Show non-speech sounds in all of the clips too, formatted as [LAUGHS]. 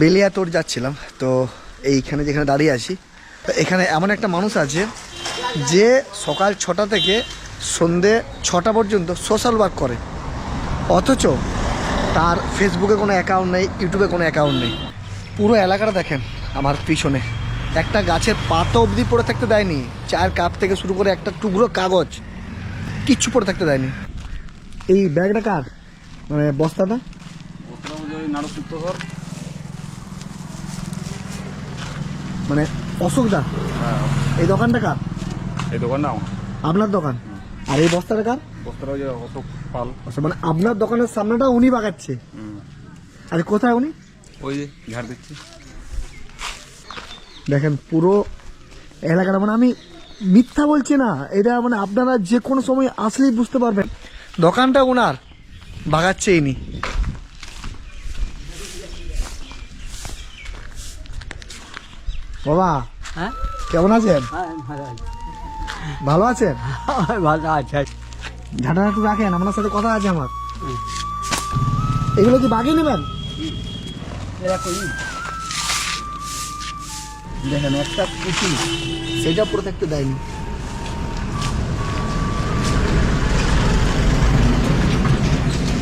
বেলিয়াতোর যাচ্ছিলাম, তো এইখানে যেখানে দাঁড়িয়ে আছি। এখানে এমন একটা মানুষ আছে যে সকাল ছটা থেকে সন্ধে ছটা পর্যন্ত সোশ্যাল ওয়ার্ক করে। অথচ তার ফেসবুকে কোনো অ্যাকাউন্ট নেই ইউটিউবে কোনো অ্যাকাউন্ট নেই। পুরো এলাকাটা দেখেন আমার পিছনে। একটা গাছের পাতা অবধি পড়ে থাকতে দেয়নি, চায়ের কাপ থেকে শুরু করে একটা টুকরো কাগজ কিচ্ছু পড়ে থাকতে দেয়নি। এই ব্যাগটা কার? মানে বস্তাটা? মানে অশোকদা এই দোকানটা কার? এই দোকানটা আমার। আপনার দোকান? আর এই বস্তাটা কার? বস্তাটা যে অশোক পাল। আচ্ছা মানে আপনার দোকানের সামনেটা উনি বাগাচ্ছে। আর কোথায় উনি? ওই যে ঝাড় দিচ্ছি দেখেন পুরো এলাকাটা মানে আমি মিথ্যা বলছি না এটা মানে আপনারা যে কোনো সময় আসলেই বুঝতে পারবেন। দোকানটা ওনার বাগাচ্ছে ইনি। বাবা হ্যাঁ? কেমন আছেন? হ্যাঁ ভালো আছে। ভালো আছেন? ভালো আছে। ঝাঁটা একটু রাখেন আপনার সাথে কথা আছে আমার। এগুলো কি বাগিয়ে নেবেন? দেখেন একটা পুঁটি সেটা পরে থাকতে দেয়নি।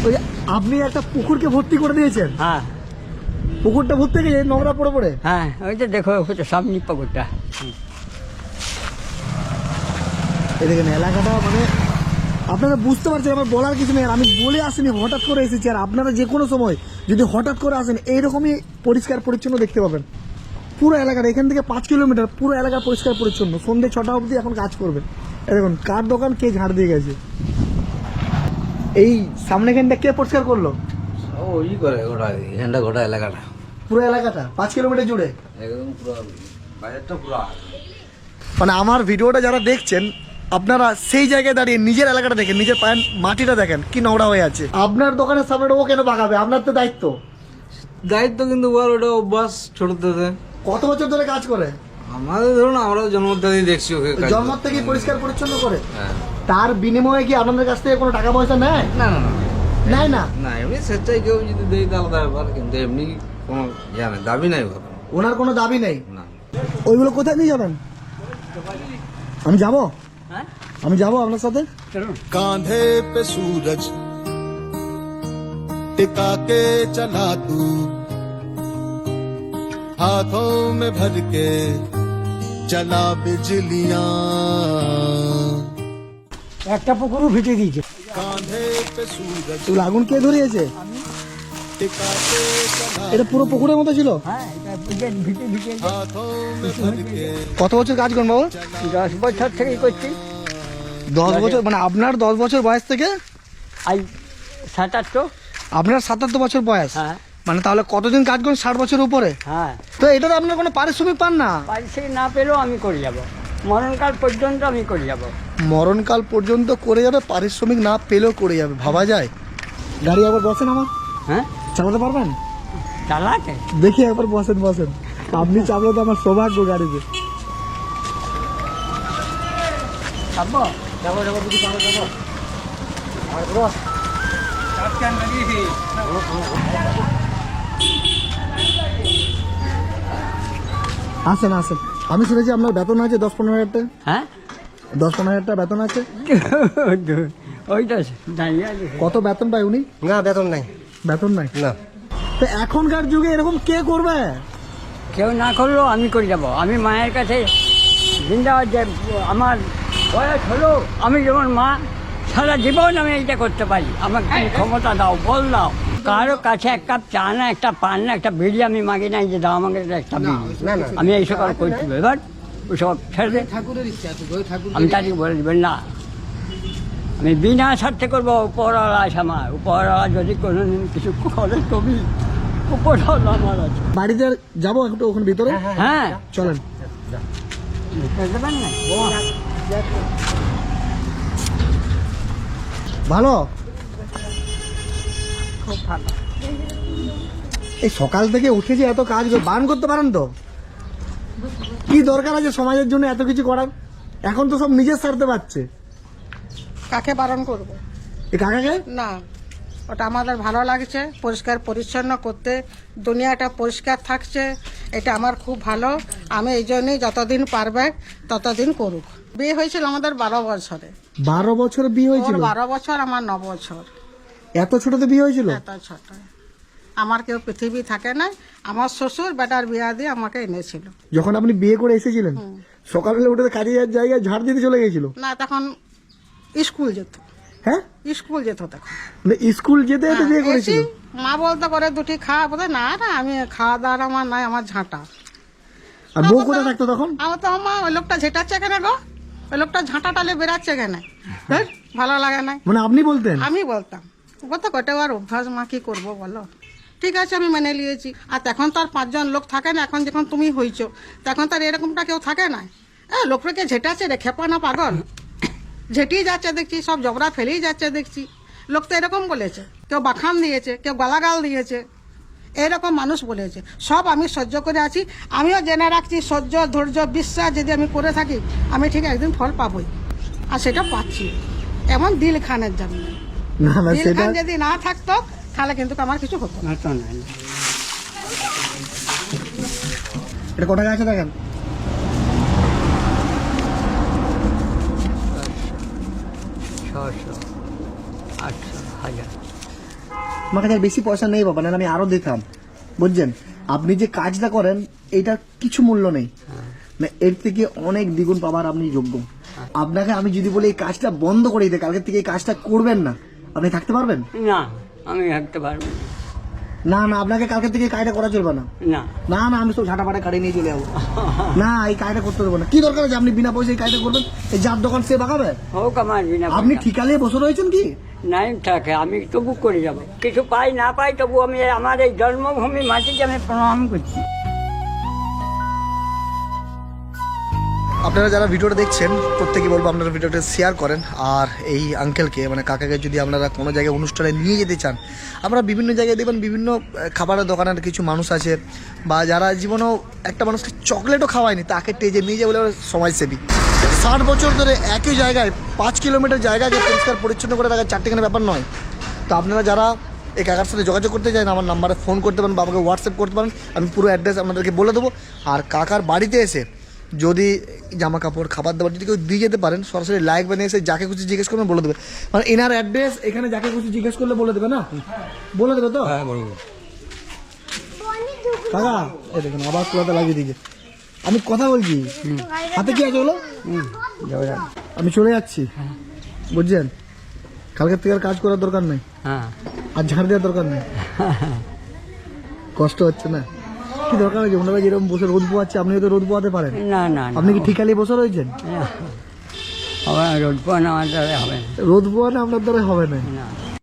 ওই আপনি একটা পুকুরকে ভর্তি করে দিয়েছেন। হ্যাঁ। পুকুরটা ভর্তি গিয়ে নোংরা পড়ে পড়ে? হ্যাঁ ওই তো দেখো ওই তো সামনে পুকুরটা। দেখেন এলাকাটা মানে আপনারা বুঝতে পারছেন আমার বলার কিছু নেই। আর আমি বলে আসিনি হঠাৎ করে এসেছি। আর আপনারা যে কোনো সময় যদি হঠাৎ করে আসেন এইরকমই পরিষ্কার পরিচ্ছন্ন দেখতে পাবেন। পুরো এলাকাটা এখান থেকে পাঁচ কিলোমিটার পুরো এলাকা পরিষ্কার পরিচ্ছন্ন। সন্ধ্যে ছটা অবধি এখন কাজ করবেন। এই দেখুন কার দোকান কে ঝাড় দিয়ে গেছে? এই সামনেখানটা কে পরিষ্কার করল? ওই করে গোটা এখানটা গোটা এলাকাটা। পুরো এলাকাটা? পাঁচ কিলোমিটার জুড়ে? একদম পুরো বাজারটা পুরো মানে আমার ভিডিওটা যারা দেখছেন আপনারা সেই জায়গায় দাঁড়িয়ে নিজের এলাকাটা দেখেন নিজের পায়ের মাটিটা দেখেন কি নোংরা হয়ে আছে। আপনার দোকানের সামনে ও কেন বাগাবে আপনার তো দায়িত্ব। দায়িত্ব কিন্তু বল ওটা অভ্যাস ছোট থেকে কত বছর ধরে কাজ করে? আমাদের ধরুন আমরা জন্ম থেকেই দেখছি ওকে জন্ম করতে। থেকে পরিষ্কার পরিচ্ছন্ন করে। হ্যাঁ। তার বিনিময়ে কি আপনাদের কাছ থেকে কোনো টাকা পয়সা নেয়? না না না। নেয় না? না এমনি স্বেচ্ছায় কেউ যদি দেয় তাহলে ব্যাপার কিন্তু এমনি কোনো জানে দাবি নাই ওর ওনার কোনো দাবি নেই না ওইগুলো কোথায় নিয়ে যাবেন আমি যাব হ্যাঁ আমি যাব আপনার সাথে চলুন कांधे पे सूरज टिका के चला तू हाथों में भर के चला बिजलियां একটা পুকুরও ভিটে দিয়েছে कांधे पे सूरज এগুলো আগুন কে ধরিয়েছে टिका के चला এটা পুরো পুকুরের মতো ছিল? হ্যাঁ, কত বছর কাজ করেন বাবু? দশ বছর থেকেই করছি। দশ বছর মানে আপনার দশ বছর বয়স থেকে? আই সাতাত্তর। আপনার সাতাত্তর বছর বয়স। হ্যাঁ। মানে তাহলে কতদিন কাজ করেন ষাট বছর উপরে? হ্যাঁ। তো এটা তো আপনার কোনো পারিশ্রমিক পান না? পারিশ্রমিক না পেলেও আমি করে যাব। মরণকাল পর্যন্ত আমি করে যাব। মরণকাল পর্যন্ত করে যাবে পারিশ্রমিক না পেলেও করে যাবে ভাবা যায়। গাড়ি আবার বসেন আমার। হ্যাঁ? চালাতে পারবেন? চালাতে? দেখি একবার বসেন বসেন। আপনি চাপলে তো আমার সৌভাগ্য গাড়িতে। যাব যাব যাব আসেন আসেন। আমি শুনেছি আপনার বেতন আছে দশ পনেরো হাজার টাকা। হ্যাঁ? দশ পনেরো হাজার টাকা বেতন আছে। [LAUGHS] ওইটা আছে কত বেতন পায় উনি? না বেতন নাই। বেতন নাই? না। তো এখনকার যুগে এরকম কে করবে? কেউ না করলেও আমি করে যাব। আমি মায়ের কাছে যে আমার বয়স হলো আমি যেমন মা সারা জীবন আমি এইটা করতে পারি। আমাকে তুমি ক্ষমতা দাও বল দাও। কারও কাছে এক কাপ চা না একটা পান না একটা বিড়ি আমি মাগি নাই যে দাও আমাকে একটা বিড়ি। আমি এইসব আর করছি। এবার ওসব ছেড়ে দে। ঠাকুরের ইচ্ছা আমি তাকে বলে দেবেন না আমি বিনা স্বার্থে করব উপরওয়ালা আছে আমার। উপরওয়ালা যদি কোনোদিন কিছু করে উপরওয়ালা আমার আছে। বাড়িতে যাব একটু ওখানে ভিতরে? হ্যাঁ চলেন। বুঝতে দেবেন না? ভালো? খুব ভালো। এই সকাল থেকে উঠে যে এত কাজ বান করতে পারেন তো? কি দরকার আছে সমাজের জন্য এত কিছু করার? এখন তো সব নিজের স্বার্থে পাচ্ছে। কাকে বারণ করব? কাকাকে? না। ওটা আমাদের ভালো লাগছে পরিষ্কার পরিচ্ছন্ন করতে। দুনিয়াটা পরিষ্কার থাকছে এটা আমার খুব ভালো। আমি এই জন্যই যতদিন পারবে ততদিন করুক। বিয়ে হয়েছিল আমাদের বারো বছরে। বারো বছর বিয়ে হয়েছিল? বারো বছর আমার ন বছর। এত ছোটতে বিয়ে হয়েছিল? এত ছোট। আমার কেউ পৃথিবী থাকে না আমার শ্বশুর বেটার বিয়া দিয়ে আমাকে এনেছিল। যখন আপনি বিয়ে করে এসেছিলেন সকালবেলা উঠে কাজে যাওয়ার জায়গায় ঝাড় দিতে চলে গেছিল। না তখন স্কুল যেত। হ্যাঁ? স্কুল যেত তখন। মানে স্কুল যেতে যেতে বিয়ে হ্যাঁ, করেছিল? মা বলতে করে দুটি খাওয়া বলতে না না আমি খাওয়া দাওয়ার আমার নাই আমার ঝাঁটা। আর বউ কোথায় থাকতো তখন? আমার তো মা ওই লোকটা ঝেটাচ্ছে কেন গো? ওই লোকটা ঝাঁটা টালে বেরাচ্ছে কেন? ধুর, ভালো লাগে না মানে আপনি বলতেন? আমি বলতাম কত কটে আর অভ্যাস মা কি করব বলো? ঠিক আছে আমি মেনে নিয়েছি। আর তখন তো আর পাঁচজন লোক থাকে না এখন যখন তুমি হইছো তখন তো আর এরকমটা কেউ থাকে না। এ লোকটাকে ঝেটাচ্ছে রে খেপা না পাগল। ঝেটিয়ে যাচ্ছে দেখছি সব জবরা ফেলেই যাচ্ছে দেখছি। লোক তো এরকম বলেছে কেউ বাখান দিয়েছে কেউ গালাগাল দিয়েছে এরকম মানুষ বলেছে। সব আমি সহ্য করে আছি আমিও জেনে রাখছি সহ্য ধৈর্য বিশ্বাস যদি আমি করে থাকি আমি ঠিক একদিন ফল পাবই। আর সেটা পাচ্ছি। এমন দিল খানের জন্য। দিল খান যদি না থাকতো তাহলে কিন্তু আমার কিছু হতো না। এটা আছে দেখেন? ছশো আটশো হাজার। আমার কাছে আর বেশি পয়সা নেই বাবা না আমি আরও দিতাম। বুঝছেন? আপনি যে কাজটা করেন এটা কিছু মূল্য নেই। না এর থেকে অনেক দ্বিগুণ পাবার আপনি যোগ্য। আপনাকে আমি যদি বলি এই কাজটা বন্ধ করে দিতে কালকে থেকে এই কাজটা করবেন না আপনি থাকতে পারবেন? না আমি থাকতে পারবেন না। না না আপনাকে কালকে থেকে কাজটা করা চলবে না। না। না আমি সব ঝাঁটা পাটা কাটিয়ে নিয়ে চলে যাব। না এই কাজটা করতে দেবো না। কি দরকার আছে? আপনি বিনা পয়সায় এই কাজটা করবেন? এই যার দোকান সে বাগাবে হোক আমার বিনা আপনি ঠিকালে বসে রয়েছেন কি? নাই থাকে আমি তবু করে যাব। কিছু পাই না পাই তবু আমি আমার এই জন্মভূমি মাটিকে আমি প্রণাম করছি। আপনারা যারা ভিডিওটা দেখছেন, প্রত্যেকে বলব আপনারা ভিডিওটা শেয়ার করেন। আর এই আঙ্কেলকে মানে কাকাকে যদি আপনারা কোনো জায়গায় অনুষ্ঠানে নিয়ে যেতে চান আমরা বিভিন্ন জায়গায় দেখবেন বিভিন্ন খাবারের দোকানের কিছু মানুষ আছে, বা যারা জীবনেও একটা মানুষকে চকলেটও খাওয়ায়নি, তাকে টেজে নিয়ে যায় বলে সমাজসেবী। ষাট বছর ধরে একই জায়গায়, পাঁচ কিলোমিটার জায়গাকে পরিষ্কার পরিচ্ছন্ন করে রাখা চারটেখানে ব্যাপার নয়। তো আপনারা যারা এই কাকার সাথে যোগাযোগ করতে চান, আমার নাম্বারে ফোন করতে পারেন, বা আমাকে হোয়াটসঅ্যাপ করতে পারেন, আমি পুরো অ্যাড্রেস আপনাদেরকে বলে দেবো। আর কাকার বাড়িতে এসে যদি জামা কাপড় খাবার দাবার যদি কেউ দিয়ে যেতে পারেন সরাসরি লাইক বানিয়ে এসে যাকে খুশি জিজ্ঞেস করবেন বলে দেবে। মানে এনার অ্যাড্রেস এখানে যাকে খুশি জিজ্ঞেস করলে বলে দেবে না? বলে দেবে তো? হ্যাঁ বলব। কাকা এই দেখুন আবার তোলাতে লাগিয়ে দিয়েছে। আমি কথা বলছি। হাতে কি আছে বলো? আমি চলে যাচ্ছি। বুঝছেন? কালকের থেকে আর কাজ করার দরকার নেই। হ্যাঁ। আর ঝাড় দেওয়ার দরকার নেই। [LAUGHS] কষ্ট হচ্ছে না? কি দরকার হয়েছে? ওনারা যেরকম বসে রোদ পোয়াচ্ছে আপনি তো রোদ পোয়াতে পারেন। না না আপনি কি ঠিকালি বসে রয়েছেন? রোদ পোয়ানো আমার দ্বারা হবে রোদ পোয়ানো আপনার দ্বারা হবে না।